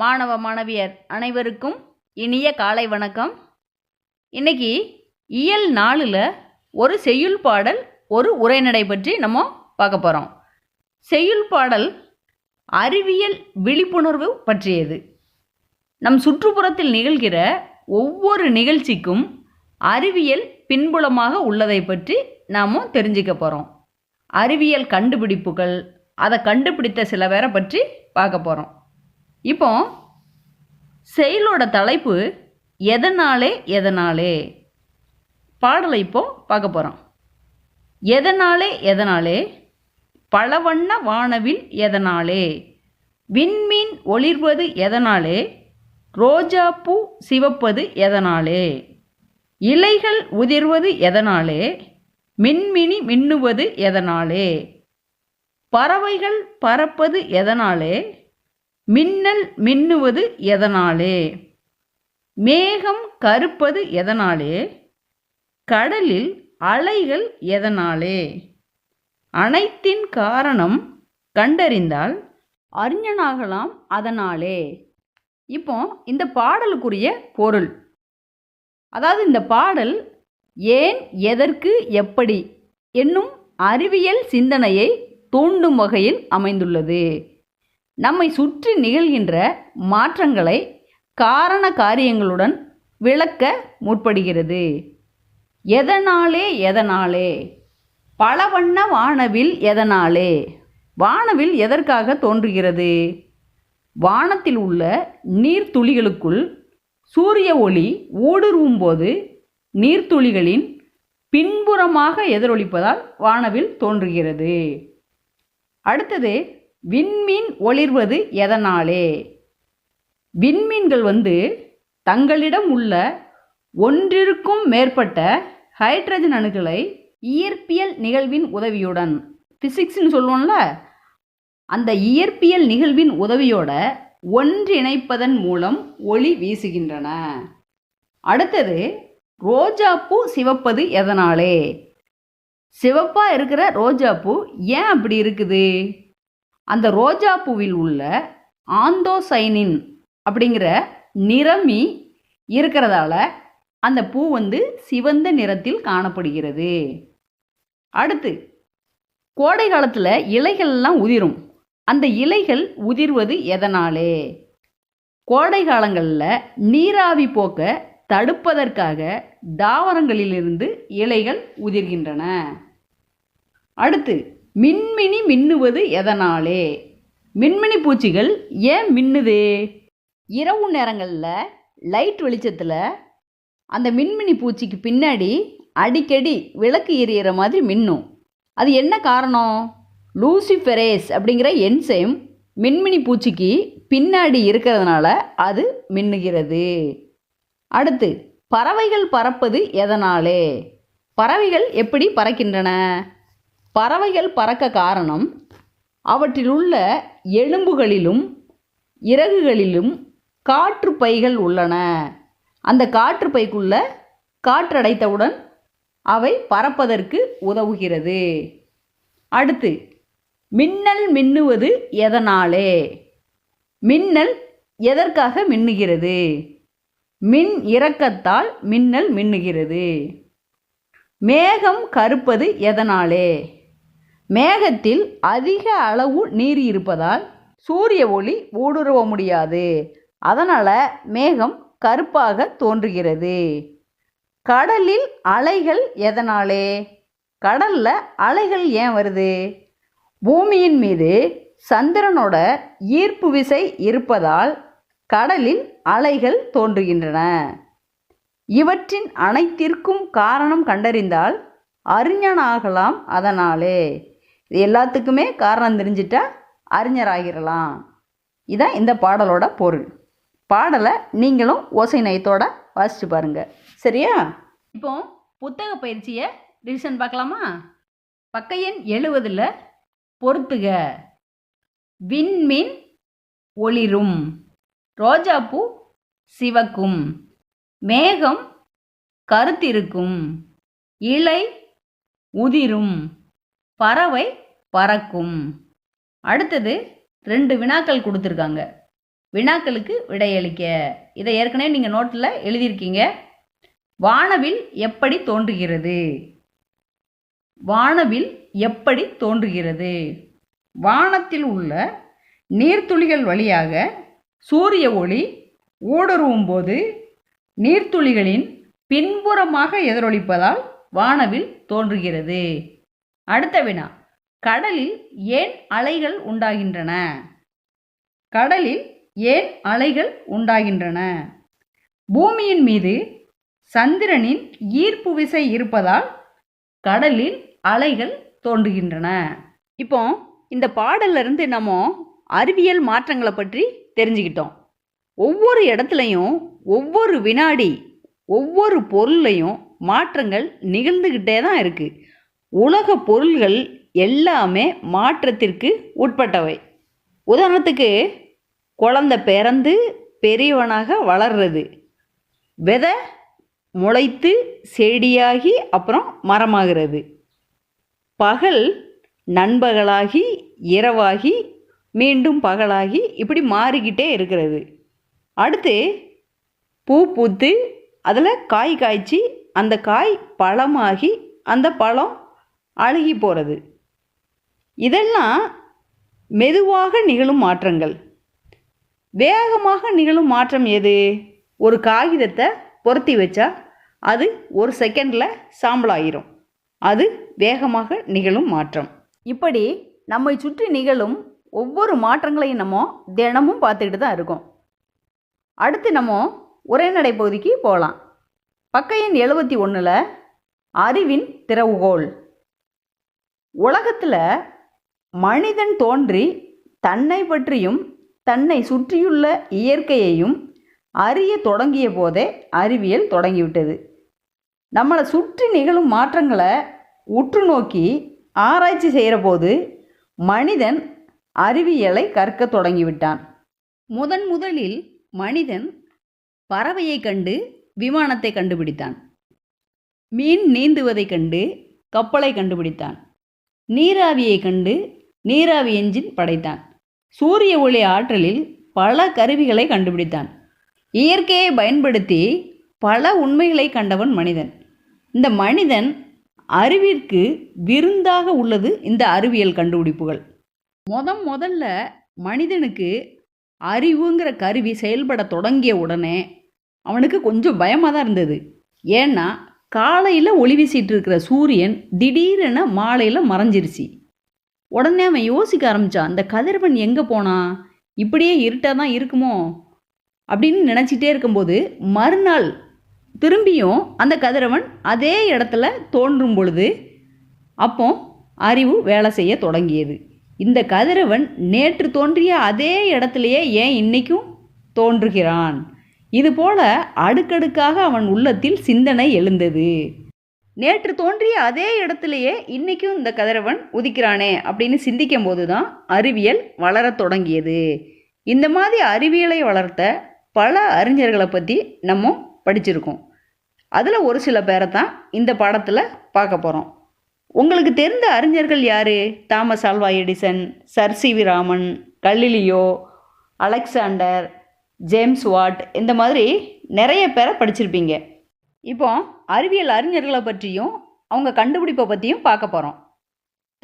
மாணவ மாணவியர் அனைவருக்கும் இனிய காலை வணக்கம். இன்னைக்கு இயல் நாளில் ஒரு செய்யுள் பாடல் ஒரு உரைநடை பற்றி நம்ம பார்க்க போகிறோம் செய்யுள் பாடல் அறிவியல் விழிப்புணர்வு பற்றியது. நம் சுற்றுப்புறத்தில் நிகழ்கிற ஒவ்வொரு நிகழ்ச்சிக்கும் அறிவியல் பின்புலமாக உள்ளதை பற்றி நாம் தெரிஞ்சுக்க போகிறோம் அறிவியல் கண்டுபிடிப்புகள் அதை கண்டுபிடித்த சில பேரை பற்றி பார்க்க போகிறோம் இப்போ செயலோட தலைப்பு எதனாலே எதனாலே? பாடலை இப்போ பார்க்க போகிறோம் எதனாலே எதனாலே? பலவண்ண வானவில் எதனாலே? விண்மீன் ஒளிர்வது எதனாலே? ரோஜாப்பூ சிவப்பது எதனாலே? இலைகள் உதிர்வது எதனாலே? மின்மினி மின்னுவது எதனாலே? பறவைகள் பறப்பது எதனாலே? மின்னல் மின்னுவது எதனாலே? மேகம் கருப்பது எதனாலே? கடலில் அலைகள் எதனாலே? அனைத்தின் காரணம் கண்டறிந்தால் அறிஞனாகலாம் அதனாலே. இப்போ இந்த பாடலுக்குரிய பொருள். அதாவது இந்த பாடல் ஏன் எதற்கு எப்படி என்னும் அறிவியல் சிந்தனையை தூண்டும் வகையில் அமைந்துள்ளது. நம்மை சுற்றி நிகழ்கின்ற மாற்றங்களை காரண காரியங்களுடன் விளக்க முற்படுகிறது. எதனாலே எதனாலே? பல வண்ண வானவில் எதனாலே? வானவில் எதற்காக தோன்றுகிறது? வானத்தில் உள்ள நீர்த்துளிகளுக்குள் சூரிய ஒளி ஊடுருவும் போது நீர்த்துளிகளின் பின்புறமாக எதிரொலிப்பதால் வானவில் தோன்றுகிறது. அடுத்தது விண்மீன் ஒளிர்வது எதனாலே? விண்மீன்கள் வந்து தங்களிடம் உள்ள ஒன்றிற்கும் மேற்பட்ட ஹைட்ரஜன் அணுக்களை இயற்பியல் நிகழ்வின் உதவியுடன் ஃபிசிக்ஸ்னு சொல்லுவோம்ல அந்த இயற்பியல் நிகழ்வின் உதவியோட ஒன்றிணைப்பதன் மூலம் ஒளி வீசுகின்றன. அடுத்தது ரோஜாப்பூ சிவப்பது எதனாலே? சிவப்பாக இருக்கிற ரோஜாப்பூ ஏன் அப்படி இருக்குது? அந்த ரோஜா பூவில் உள்ள ஆந்தோசைனின் அப்படிங்கிற நிறமி இருக்கிறதால அந்த பூ வந்து சிவந்த நிறத்தில் காணப்படுகிறது. அடுத்து கோடை காலத்தில் இலைகள்லாம் உதிரும். அந்த இலைகள் உதிர்வது எதனாலே? கோடை காலங்களில் நீராவி போக்க தடுப்பதற்காக தாவரங்களிலிருந்து இலைகள் உதிர்கின்றன. அடுத்து மின்மினி மின்னுவது எதனாலே? மின்மினி பூச்சிகள் ஏன் மின்னுது? இரவு நேரங்களில் லைட் வெளிச்சத்தில் அந்த மின்மினி பூச்சிக்கு பின்னாடி அடிக்கடி விளக்கு எரியிற மாதிரி மின்னும். அது என்ன காரணம்? லூசிஃபெரேஸ் அப்படிங்கிற என்சைம் மின்மினி பூச்சிக்கு பின்னாடி இருக்கிறதுனால அது மின்னுகிறது. அடுத்து பறவைகள் பறப்பது எதனாலே? பறவைகள் எப்படி பறக்கின்றன? பறவைகள் பறக்க காரணம் அவற்றிலுள்ள எலும்புகளிலும் இறகுகளிலும் காற்று பைகள் உள்ளன. அந்த காற்று பைக்குள்ள காற்றடைத்தவுடன் அவை பறப்பதற்கு உதவுகிறது. அடுத்து மின்னல் மின்னுவது எதனாலே? மின்னல் எதற்காக மின்னுகிறது? மின் இறக்கத்தால் மின்னல் மின்னுகிறது. மேகம் கருப்பது எதனாலே? மேகத்தில் அதிக அளவு நீர் இருப்பதால் சூரிய ஒளி ஊடுருவ முடியாது. அதனால் மேகம் கருப்பாக தோன்றுகிறது. கடலில் அலைகள் எதனாலே? கடலில் அலைகள் ஏன் வருது? பூமியின் மீது சந்திரனோட ஈர்ப்பு விசை இருப்பதால் கடலில் அலைகள் தோன்றுகின்றன. இவற்றின் அனைத்திற்கும் காரணம் கண்டறிந்தால் அறிஞனாகலாம் அதனாலே. இது எல்லாத்துக்குமே காரணம் தெரிஞ்சிட்டா அறிஞராகிடலாம் இதான் இந்த பாடலோட பொருள். பாடலை நீங்களும் ஓசை நயத்தோட வாசிச்சு பாருங்க. சரியா? இப்போ புத்தக பயிற்சியை ரிவிஷன் பார்க்கலாமா? பக்க எண் எழுவதில் பொறுத்துக. விண்மீன் ஒளிரும். ரோஜாப்பூ சிவக்கும். மேகம் கருத்திருக்கும். இலை உதிரும். பறவை பறக்கும். அடுத்தது ரெண்டு வினாக்கள் கொடுத்துருக்காங்க. வினாக்களுக்கு விடையளிக்க. இதை ஏற்கனவே நீங்கள் நோட்டில் எழுதியிருக்கீங்க. வானவில் எப்படி தோன்றுகிறது? வானவில் எப்படி தோன்றுகிறது? வானத்தில் உள்ள நீர்த்துளிகள் வழியாக சூரிய ஒளி ஊடுருவும் போது நீர்த்துளிகளின் பின்புறமாக எதிரொலிப்பதால் வானவில் தோன்றுகிறது. அடுத்த வினா. கடலில் ஏன் அலைகள் உண்டாகின்றன? கடலில் ஏன் அலைகள் உண்டாகின்றன? பூமியின் மீது சந்திரனின் ஈர்ப்பு விசை இருப்பதால் கடலில் அலைகள் தோன்றுகின்றன. இப்போ இந்த பாடல்லேருந்து நம்ம அறிவியல் மாற்றங்களை பற்றி தெரிஞ்சுக்கிட்டோம். ஒவ்வொரு இடத்துலையும் ஒவ்வொரு வினாடி ஒவ்வொரு பொருளையும் மாற்றங்கள் நிகழ்ந்துக்கிட்டே தான் இருக்குது உலக பொருள்கள் எல்லாமே மாற்றத்திற்கு உட்பட்டவை. உதாரணத்துக்கு குழந்தை பிறந்து பெரியவனாக வளர்றது. விதை முளைத்து செடியாகி அப்புறம் மரமாகிறது. பகல் நண்பகலாகி இரவாகி மீண்டும் பகலாகி இப்படி மாறிக்கிட்டே இருக்கிறது. அடுத்து பூ பூத்து அதில் காய் காய்ச்சி அந்த காய் பழமாகி அந்த பழம் அழுகி போகிறது இதெல்லாம் மெதுவாக நிகழும் மாற்றங்கள். வேகமாக நிகழும் மாற்றம் எது? ஒரு காகிதத்தை பொருத்தி வச்சா அது ஒரு செகண்டில் சாம்பலாயிரும். அது வேகமாக நிகழும் மாற்றம். இப்படி நம்மை சுற்றி நிகழும் ஒவ்வொரு மாற்றங்களையும் நம்ம தினமும் பார்த்துக்கிட்டு தான் இருக்கோம். அடுத்து நம்ம உரைநடை பகுதிக்கு போகலாம். பக்க எண் எழுபத்தி ஒன்றில் அறிவின் திறவுகோல் உலகத்தில் மனிதன் தோன்றி தன்னை பற்றியும் தன்னை சுற்றியுள்ள இயற்கையையும் அறிய தொடங்கிய போதே அறிவியல் தொடங்கிவிட்டது. நம்மளை சுற்றி நிகழும் மாற்றங்களை உற்று நோக்கி ஆராய்ச்சி செய்கிற போது மனிதன் அறிவியலை கற்க தொடங்கிவிட்டான். முதன் முதலில் மனிதன் பறவையை கண்டு விமானத்தை கண்டுபிடித்தான். மீன் நீந்துவதைக் கண்டு கப்பலை கண்டுபிடித்தான். நீராவியை கண்டு நீராவி என்ஜின் படைத்தான். சூரிய ஒளி ஆற்றலில் பல கருவிகளை கண்டுபிடித்தான். இயற்கையை பயன்படுத்தி பல உண்மைகளை கண்டவன் மனிதன். இந்த மனிதன் அறிவிற்கு விருந்தாக உள்ளது இந்த அறிவியல் கண்டுபிடிப்புகள். முதன் முதல்ல மனிதனுக்கு அறிவுங்கிற கருவி செயல்பட தொடங்கிய உடனே அவனுக்கு கொஞ்சம் பயமாக தான் இருந்தது. ஏன்னா காலையில் ஒளி வீசிட்டு இருக்கிற சூரியன் திடீரென மாலையில் மறைஞ்சிருச்சு. உடனே அவன் யோசிக்க ஆரம்பித்தான் அந்த கதிரவன் எங்கே போனான் இப்படியே இருட்டாக தான் இருக்குமோ? அப்படின்னு நினச்சிட்டே இருக்கும்போது மறுநாள் திரும்பியும் அந்த கதிரவன் அதே இடத்துல தோன்றும் பொழுது அப்போ அறிவு வேலை செய்ய தொடங்கியது. இந்த கதிரவன் நேற்று தோன்றிய அதே இடத்துலையே ஏன் இன்னைக்கும் தோன்றுகிறான்? இதுபோல அடுக்கடுக்காக அவன் உள்ளத்தில் சிந்தனை எழுந்தது. நேற்று தோன்றிய அதே இடத்துலையே இன்னைக்கும் இந்த கதிரவன் உதிக்கிறானே அப்படின்னு சிந்திக்கும் போது தான் அறிவியல் வளரத் தொடங்கியது. இந்த மாதிரி அறிவியலை வளர்த்த பல அறிஞர்களை பற்றி நம்ம படிச்சிருக்கோம். அதில் ஒரு சில பேரை தான் இந்த பாடத்தில் பார்க்க போகிறோம் உங்களுக்கு தெரிந்த அறிஞர்கள் யார்? Thomas Alva Edison sir C V Raman Galileo Alexander James Watt இந்த மாதிரி நிறைய பேரை படிச்சிருப்பீங்க. இப்போ அறிவியல் அறிஞர்களை பற்றியும் அவங்க கண்டுபிடிப்பை பற்றியும் பார்க்க போகிறோம்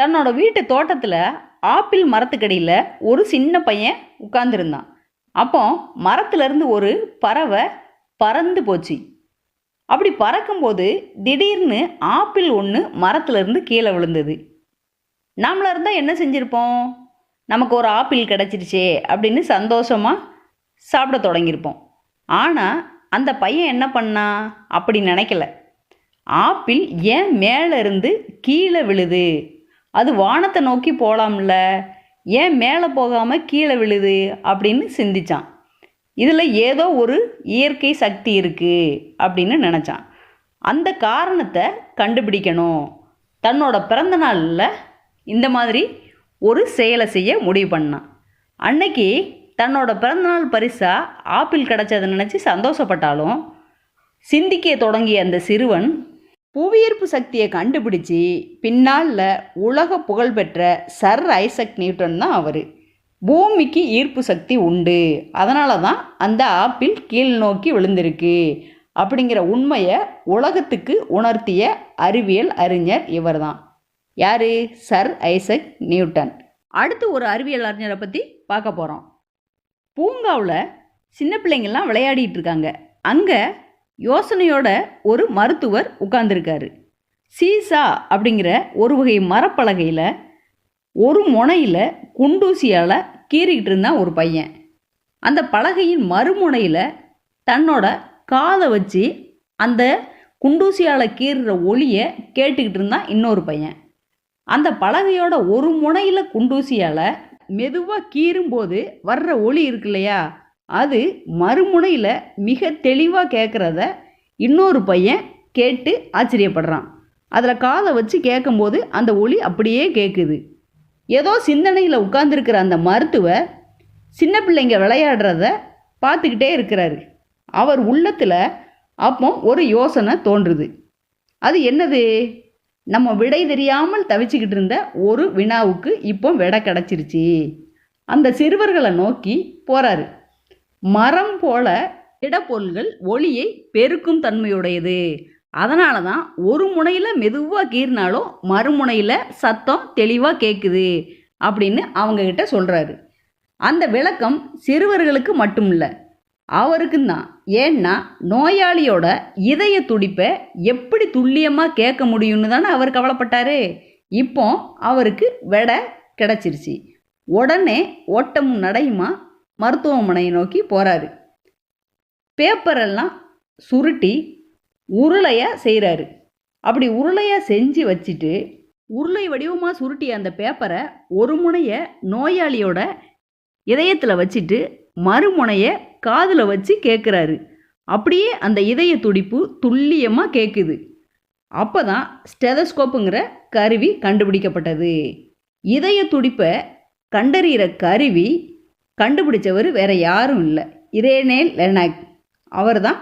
தன்னோட வீட்டு தோட்டத்தில் ஆப்பிள் மரத்துக்கடியில் ஒரு சின்ன பையன் உட்கார்ந்துருந்தான். அப்போ மரத்துலேருந்து ஒரு பறவை பறந்து போச்சு. அப்படி பறக்கும்போது திடீர்னு ஆப்பிள் ஒன்று மரத்துலேருந்து கீழே விழுந்தது. நாமளாக இருந்தால் என்ன செஞ்சுருப்போம்? நமக்கு ஒரு ஆப்பிள் கிடச்சிருச்சே அப்படின்னு சந்தோஷமாக சாப்பிட தொடங்கியிருப்போம். ஆனால் அந்த பையன் என்ன பண்ணா? அப்படி நினைக்கல. ஆப்பிள் ஏன் மேலே இருந்து கீழே விழுது? அது வானத்தை நோக்கி போகலாம்ல ஏன் மேலே போகாமல் கீழே விழுது? அப்படின்னு சிந்திச்சான். இதில் ஏதோ ஒரு இயற்கை சக்தி இருக்குது அப்படின்னு நினச்சான். அந்த காரணத்தை கண்டுபிடிக்கணும். தன்னோட பிறந்த நாளில் இந்த மாதிரி ஒரு செயலை செய்ய முடிவு பண்ணான். அன்னைக்கு தன்னோட பிறந்தநாள் பரிசாக ஆப்பிள் கிடச்சதை நினச்சி சந்தோஷப்பட்டாலும் சிந்திக்க தொடங்கிய அந்த சிறுவன் புவியீர்ப்பு சக்தியை கண்டுபிடிச்சி பின்னால் உலக புகழ்பெற்ற சர் ஐசக் நியூட்டன் தான் அவர். பூமிக்கு ஈர்ப்பு சக்தி உண்டு. அதனால தான் அந்த ஆப்பிள் கீழ் நோக்கி விழுந்திருக்கு அப்படிங்கிற உண்மையை உலகத்துக்கு உணர்த்திய அறிவியல் அறிஞர் இவர்தான். யார்? Sir Isaac Newton. அடுத்து ஒரு அறிவியல் அறிஞரை பற்றி பார்க்க போகிறோம் பூங்காவில் சின்ன பிள்ளைங்கள்லாம் விளையாடிட்டு இருக்காங்க அங்கே யோசனையோட ஒரு மருத்துவர் உட்கார்ந்துருக்காரு. சீசா அப்படிங்கிற ஒரு வகை மரப்பலகையில் ஒரு முனையில் குண்டூசியால் கீறிக்கிட்டு இருந்தான் ஒரு பையன். அந்த பலகையின் மறுமுனையில் தன்னோட காதை வச்சு அந்த குண்டூசியால் கீறுற ஒளியை கேட்டுக்கிட்டு இருந்தான் இன்னொரு பையன். அந்த பலகையோட ஒரு முனையில் குண்டூசியால் மெதுவாக கீறும்போது வர்ற ஒளி இருக்கு இல்லையா அது மறுமுனையில் மிக தெளிவாக கேட்குறத இன்னொரு பையன் கேட்டு ஆச்சரியப்படுறான். அதில் காதை வச்சு கேட்கும்போது அந்த ஒளி அப்படியே கேட்குது ஏதோ சிந்தனையில் உட்கார்ந்துருக்கிற அந்த மருத்துவர் சின்ன பிள்ளைங்க விளையாடுறத பார்த்துக்கிட்டே இருக்கிறாரு. அவர் உள்ளத்தில் அப்போ ஒரு யோசனை தோன்றுது. அது என்னது? நம்ம விடை தெரியாமல் தவிச்சுக்கிட்டு இருந்த ஒரு வினாவுக்கு இப்போ விடை கிடச்சிருச்சு. அந்த சிறுவர்களை நோக்கி போகிறாரு மரம் போல இடப்பொருள்கள் ஒளியை பெருக்கும் தன்மையுடையது. அதனால தான் ஒரு முனையில் மெதுவாக கீறினாலும் மறுமுனையில் சத்தம் தெளிவாக கேட்குது அப்படின்னு அவங்கக்கிட்ட சொல்கிறாரு அந்த விளக்கம் சிறுவர்களுக்கு மட்டும் இல்லை அவருக்கும் தான் ஏன்னா நோயாளியோட இதய துடிப்பை எப்படி துல்லியமாக கேட்க முடியும்னு தானே அவர் கவலைப்பட்டாரு. இப்போ அவருக்கு விடை கிடச்சிருச்சு. உடனே ஓட்டமும் நடையுமா மருத்துவமனையை நோக்கி போகிறாரு பேப்பரெல்லாம் சுருட்டி உருளையாக செய்கிறாரு அப்படி உருளையாக செஞ்சு வச்சுட்டு உருளை வடிவமாக சுருட்டிய அந்த பேப்பரை ஒரு முனையை நோயாளியோட இதயத்தில் வச்சுட்டு மறுமுனையை காதில் வச்சு கேட்குறாரு அப்படியே அந்த இதய துடிப்பு துல்லியமாக கேட்குது அப்போ தான் ஸ்டெதஸ்கோப்புங்கிற கருவி கண்டுபிடிக்கப்பட்டது. இதய துடிப்பை கண்டறிகிற கருவி கண்டுபிடிச்சவர் வேற யாரும் இல்லை. இரேனேல் லெனாக். அவர் தான்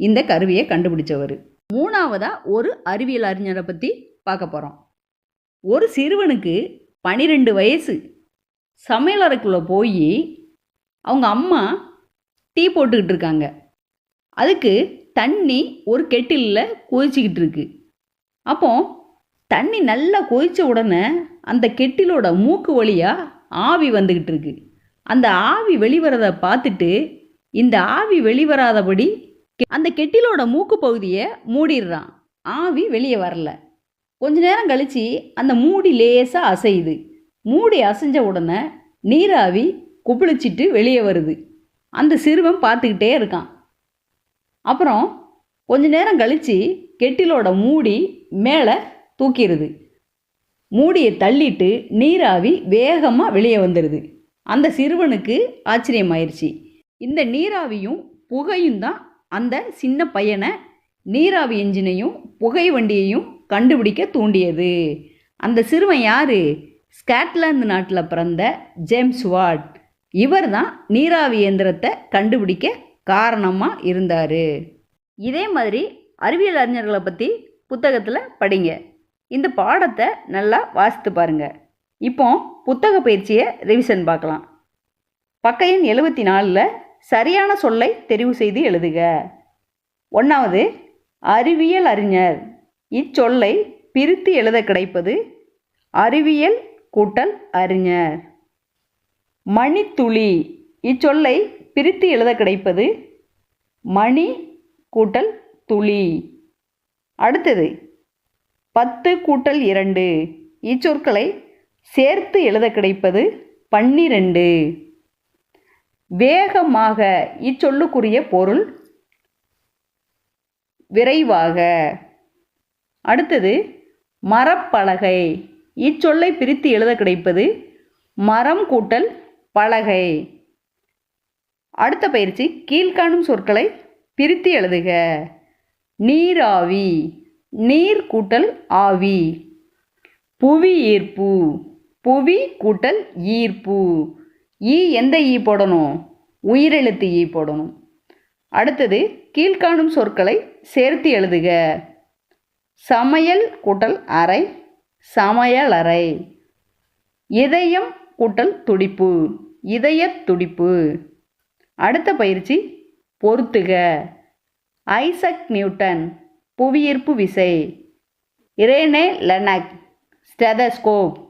இந்த கருவியை கண்டுபிடிச்சவர். மூணாவதாக ஒரு அறிவியல் அறிஞரை பற்றி பார்க்க போகிறோம் ஒரு சிறுவனுக்கு பனிரெண்டு வயசு. சமையலறைக்குள்ளே போய் அவங்க அம்மா டீ போட்டுக்கிட்டு இருக்காங்க அதுக்கு தண்ணி ஒரு கெட்டிலில் கொதிச்சிக்கிட்டு இருக்கு அப்போ தண்ணி நல்லா கொதித்த உடனே அந்த கெட்டிலோட மூக்கு வழியாக ஆவி வந்துக்கிட்டு இருக்கு அந்த ஆவி வெளிவரதை பார்த்துட்டு இந்த ஆவி வெளிவராதபடி அந்த கெட்டிலோட மூக்கு பகுதியை மூடிடுறான். ஆவி வெளியே வரல. கொஞ்ச நேரம் கழித்து அந்த மூடி லேசாக அசையுது. மூடி அசைஞ்ச உடனே நீராவி குப்பிளிச்சிட்டு வெளியே வருது. அந்த சிறுவன் பார்த்துக்கிட்டே இருக்கான். அப்புறம் கொஞ்ச நேரம் கழித்து கெட்டிலோட மூடி மேலே தூக்கிடுது. மூடியை தள்ளிட்டு நீராவி வேகமாக வெளியே வந்துடுது. அந்த சிறுவனுக்கு ஆச்சரியமாயிருச்சு. இந்த நீராவியும் புகையும் தான் அந்த சின்ன பையனை நீராவி என்ஜினையும் புகை வண்டியையும் கண்டுபிடிக்க தூண்டியது. அந்த சிறுவன் யார்? ஸ்காட்லாந்து நாட்டில் பிறந்த ஜேம்ஸ் வாட். இவர் தான் நீராவி இயந்திரத்தை கண்டுபிடிக்க காரணமாக இருந்தார். இதே மாதிரி அறிவியல் அறிஞர்களை பற்றி புத்தகத்தில் படிங்க. இந்த பாடத்தை நல்லா வாசித்து பாருங்க. இப்போ புத்தக பயிற்சியை ரிவிஷன் பார்க்கலாம். பக்க எண் எழுபத்தி நாலில் சரியான சொல்லை தெரிவு செய்து எழுதுக. ஒன்றாவது அறிவியல் அறிஞர். இச்சொல்லை பிரித்து எழுத கிடைப்பது அறிவியல் கூட்டல் அறிஞர். மணித்துளி. இச்சொல்லை பிரித்து எழுத கிடைப்பது மணி கூட்டல் துளி. அடுத்தது பத்து கூட்டல் இரண்டு. இச்சொற்களை சேர்த்து எழுத கிடைப்பது பன்னிரண்டு. வேகமாக இச்சொல்லுக்குரிய பொருள் விரைவாக. அடுத்தது மரப்பலகை. இச்சொல்லை பிரித்து எழுத கிடைப்பது மரம் கூட்டல் பலகை. அடுத்த பயிற்சி கீழ்காணும் சொற்களை பிரித்து எழுதுக. நீராவி நீர் கூட்டல் ஆவி. புவி ஈர்ப்பு புவி கூட்டல் ஈர்ப்பு. ஈ எந்த ஈ போடணும்? உயிரெழுத்து ஈ போடணும். அடுத்தது கீழ்காணும் சொற்களை சேர்த்து எழுதுக. சமையல் கூட்டல் அறை சமையல் அறை இதயம் கூட்டல் துடிப்பு இதயத் துடிப்பு. அடுத்த பயிற்சி பொறுத்துக. ஐசக் நியூட்டன் புவியீர்ப்பு விசை. Rene Laennec stethoscope.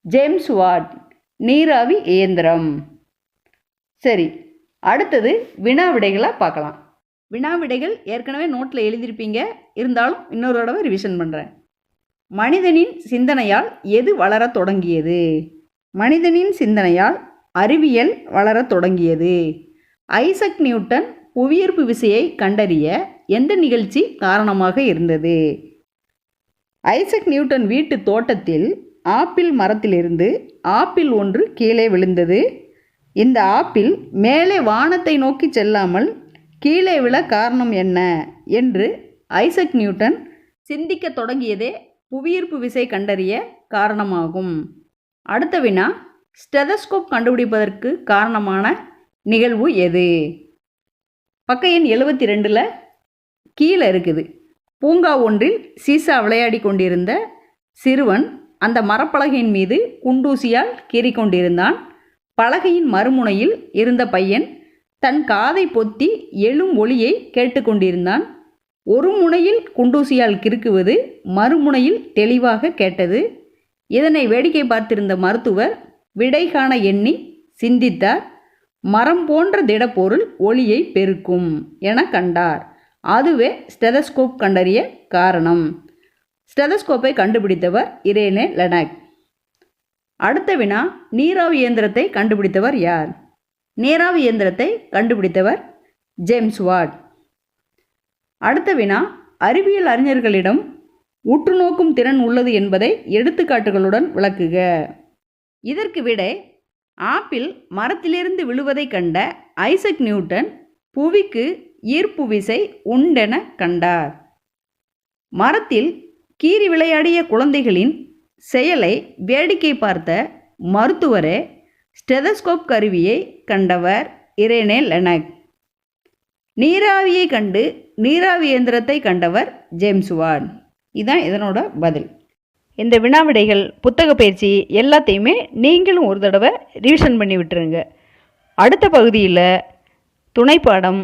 James Watt நீராவி இயந்திரம். சரி அடுத்தது வினா விடைகளை பார்க்கலாம். வினா விடைகள் ஏற்கனவே நோட்டில் எழுதியிருப்பீங்க. இருந்தாலும் இன்னொரு தடவை ரிவிஷன் பண்ணுறேன் மனிதனின் சிந்தனையால் எது வளரத் தொடங்கியது? மனிதனின் சிந்தனையால் அறிவியல் வளரத் தொடங்கியது. ஐசக் நியூட்டன் புவியீர்ப்பு விசையை கண்டறிய எந்த நிகழ்ச்சி காரணமாக இருந்தது? ஐசக் நியூட்டன் வீட்டு தோட்டத்தில் ஆப்பிள் மரத்திலிருந்து ஆப்பிள் ஒன்று கீழே விழுந்தது. இந்த ஆப்பிள் மேலே வானத்தை நோக்கி செல்லாமல் கீழே விழ காரணம் என்ன என்று ஐசக் நியூட்டன் சிந்திக்கத் தொடங்கியதே புவியீர்ப்பு விசை கண்டறிய காரணமாகும். அடுத்த வினா ஸ்டெதஸ்கோப் கண்டுபிடிப்பதற்கு காரணமான நிகழ்வு எது? பக்க எண் எழுபத்தி ரெண்டில் கீழே இருக்குது. பூங்கா ஒன்றில் சீசா விளையாடி கொண்டிருந்த சிறுவன் அந்த மரப்பலகையின் மீது குண்டூசியால் கீறி கொண்டிருந்தான். பலகையின் மறுமுனையில் இருந்த பையன் தன் காதை பொத்தி எழும் ஒளியை கேட்டுக்கொண்டிருந்தான் ஒரு முனையில் குண்டூசியால் கிறுக்குவது மறுமுனையில் தெளிவாக கேட்டது. இதனை வேடிக்கை பார்த்திருந்த மருத்துவர் விடை காண எண்ணி சிந்தித்தார். மரம் போன்ற திடப்பொருள் ஒளியை பெருக்கும் என கண்டார். அதுவே ஸ்டெதஸ்கோப் கண்டறிய காரணம். ஸ்டெதஸ்கோப்பை கண்டுபிடித்தவர் இரேனே லெனாக். அடுத்த வினா நீராவி இயந்திரத்தை கண்டுபிடித்தவர் யார்? நீராவி இயந்திரத்தை கண்டுபிடித்தவர் ஜேம்ஸ் வாட். அடுத்த வினா அறிவியல் அறிஞர்களிடம் உற்று நோக்கும் திறன் உள்ளது என்பதை எடுத்துக்காட்டுகளுடன் விளக்குக. இதற்கு விடை ஆப்பிள் மரத்திலிருந்து விழுவதை கண்ட ஐசக் நியூட்டன் புவிக்கு ஈர்ப்பு விசை உண்டென கண்டார். மரத்தில் கீறி விளையாடிய குழந்தைகளின் செயலை வேடிக்கை பார்த்த மருத்துவரே ஸ்டெதஸ்கோப் கருவியை கண்டவர் இரேனே லெனக். நீராவியை கண்டு நீராவி இயந்திரத்தை கண்டவர் ஜேம்ஸ் வான் இதுதான் இதனோட பதில். இந்த வினாவிடைகள் புத்தக பயிற்சி எல்லாத்தையுமே நீங்களும் ஒரு தடவை ரிவிஷன் பண்ணி விட்டுருங்க. அடுத்த பகுதியில் துணைப்பாடம்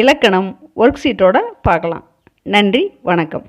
இலக்கணம் ஒர்க் ஷீட்டோட பார்க்கலாம். நன்றி வணக்கம்.